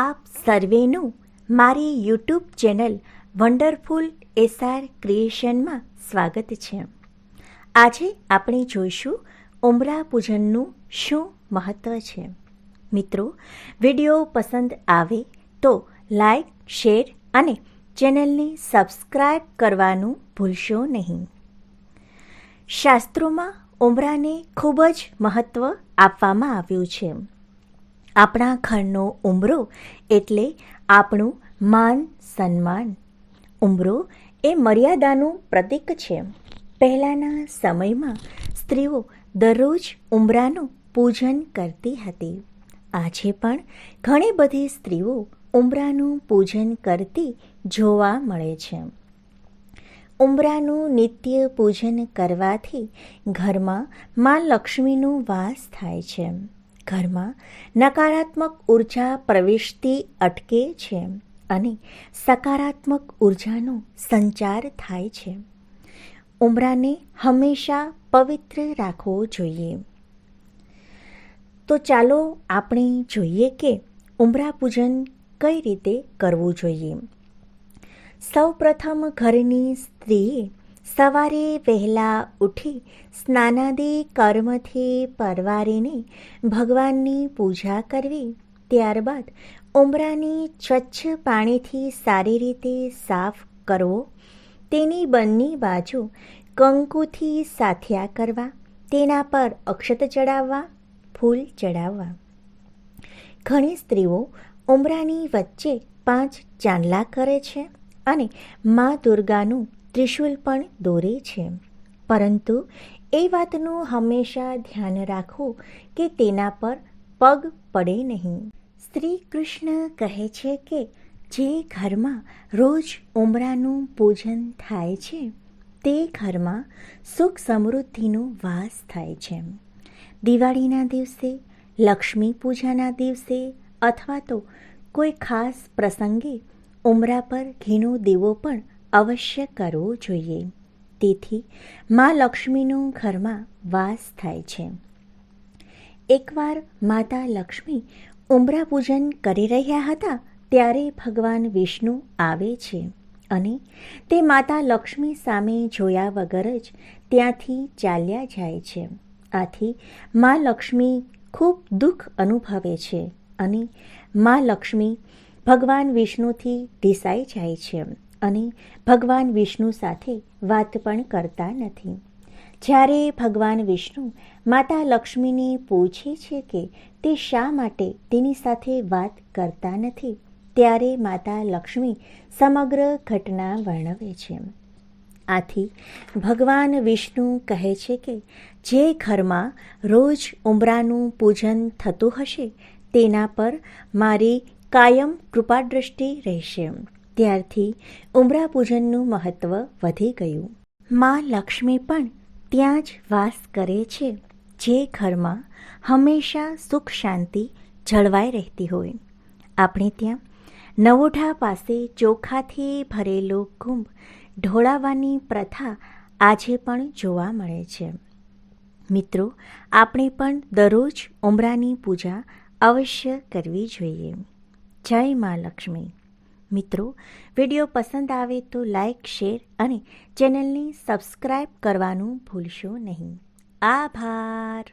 આપ સર્વેનું મારી યુટ્યુબ ચેનલ વન્ડરફુલ એસઆર ક્રિએશનમાં સ્વાગત છે. આજે આપણે જોઈશું ઉમરા પૂજનનું શું મહત્ત્વ છે. મિત્રો, વીડિયો પસંદ આવે તો લાઈક, શેર અને ચેનલને સબસ્ક્રાઈબ કરવાનું ભૂલશો નહીં. શાસ્ત્રોમાં ઉમરાને ખૂબ જ મહત્ત્વ આપવામાં આવ્યું છે. આપણા ઘરનો ઉમરો એટલે આપણું માન સન્માન. ઉમરો એ મર્યાદાનું પ્રતીક છે. પહેલાંના સમયમાં સ્ત્રીઓ દરરોજ ઉમરાનું પૂજન કરતી હતી. આજે પણ ઘણી બધી સ્ત્રીઓ ઉમરાનું પૂજન કરતી જોવા મળે છે. ઉમરાનું નિત્ય પૂજન કરવાથી ઘરમાં મા લક્ષ્મીનો વાસ થાય છે. ઘરમાં નકારાત્મક ઊર્જા પ્રવેશતી અટકે છે અને સકારાત્મક ઉર્જાનો સંચાર થાય છે. ઉમરાને હંમેશા પવિત્ર રાખવો જોઈએ. તો ચાલો આપણે જોઈએ કે ઉમરા પૂજન કઈ રીતે કરવું જોઈએ. સૌપ્રથમ ઘરની સ્ત્રીએ સવારે વહેલા ઉઠી સ્નાનાદિ કર્મથી પરવારીને ભગવાનની પૂજા કરવી. ત્યારબાદ ઉમરાની સ્વચ્છ પાણીથી સારી રીતે સાફ કરવો. તેની બંને બાજુ કંકુથી સાથિયા કરવા, તેના પર અક્ષત ચડાવવા, ફૂલ ચડાવવા. ઘણી સ્ત્રીઓ ઉમરાની વચ્ચે પાંચ ચાંદલા કરે છે અને મા દુર્ગાનું ત્રિશુલ પણ દોરે છે. પરંતુ એ વાતનું હંમેશા ધ્યાન રાખવું કે તેના પર પગ પડે નહીં. શ્રી કૃષ્ણ કહે છે કે, જે ઘરમાં રોજ ઉમરાનું પૂજન થાય છે, તે ઘરમાં સુખ સમૃદ્ધિનો વાસ થાય છે. દિવાળીના દિવસે, લક્ષ્મી પૂજાના દિવસે અથવા તો કોઈ ખાસ પ્રસંગે ઉમરા પર ઘીનો દીવો પણ અવશ્ય કરવો જોઈએ. તેથી મા લક્ષ્મીનું ઘરમાં વાસ થાય છે. એકવાર માતા લક્ષ્મી ઉમરા પૂજન કરી રહ્યા હતા ત્યારે ભગવાન વિષ્ણુ આવે છે અને તે માતા લક્ષ્મી સામે જોયા વગર જ ત્યાંથી ચાલ્યા જાય છે. આથી મા લક્ષ્મી ખૂબ દુઃખ અનુભવે છે અને મા લક્ષ્મી ભગવાન વિષ્ણુથી ઢીસાઈ જાય છે. અને ભગવાન વિષ્ણુ સાથે વાત પણ કરતા નથી. જ્યારે ભગવાન વિષ્ણુ માતા લક્ષ્મીને પૂછે છે કે તે શા માટે તેની સાથે વાત કરતા નથી, ત્યારે માતા લક્ષ્મી સમગ્ર ઘટના વર્ણવે છે. આથી ભગવાન વિષ્ણુ કહે છે કે જે ઘરમાં રોજ ઉમરાનું પૂજન થતું હશે, તેના પર મારી કાયમ કૃપાદ્રષ્ટિ રહેશે. ત્યારથી ઉમરા પૂજનનું મહત્ત્વ વધી ગયું. માં લક્ષ્મી પણ ત્યાં જ વાસ કરે છે, જે ઘરમાં હંમેશા સુખ શાંતિ જળવાઈ રહેતી હોય. આપણે ત્યાં નવોઢા પાસે ચોખાથી ભરેલો કુંભ ઢોળાવવાની પ્રથા આજે પણ જોવા મળે છે. મિત્રો, આપણે પણ દરરોજ ઉમરાની પૂજા અવશ્ય કરવી જોઈએ. જય મા લક્ષ્મી. મિત્રો વીડિયો પસંદ આવે તો લાઈક શેર અને ચેનલને સબસ્ક્રાઈબ કરવાનું ભૂલશો નહીં. આભાર.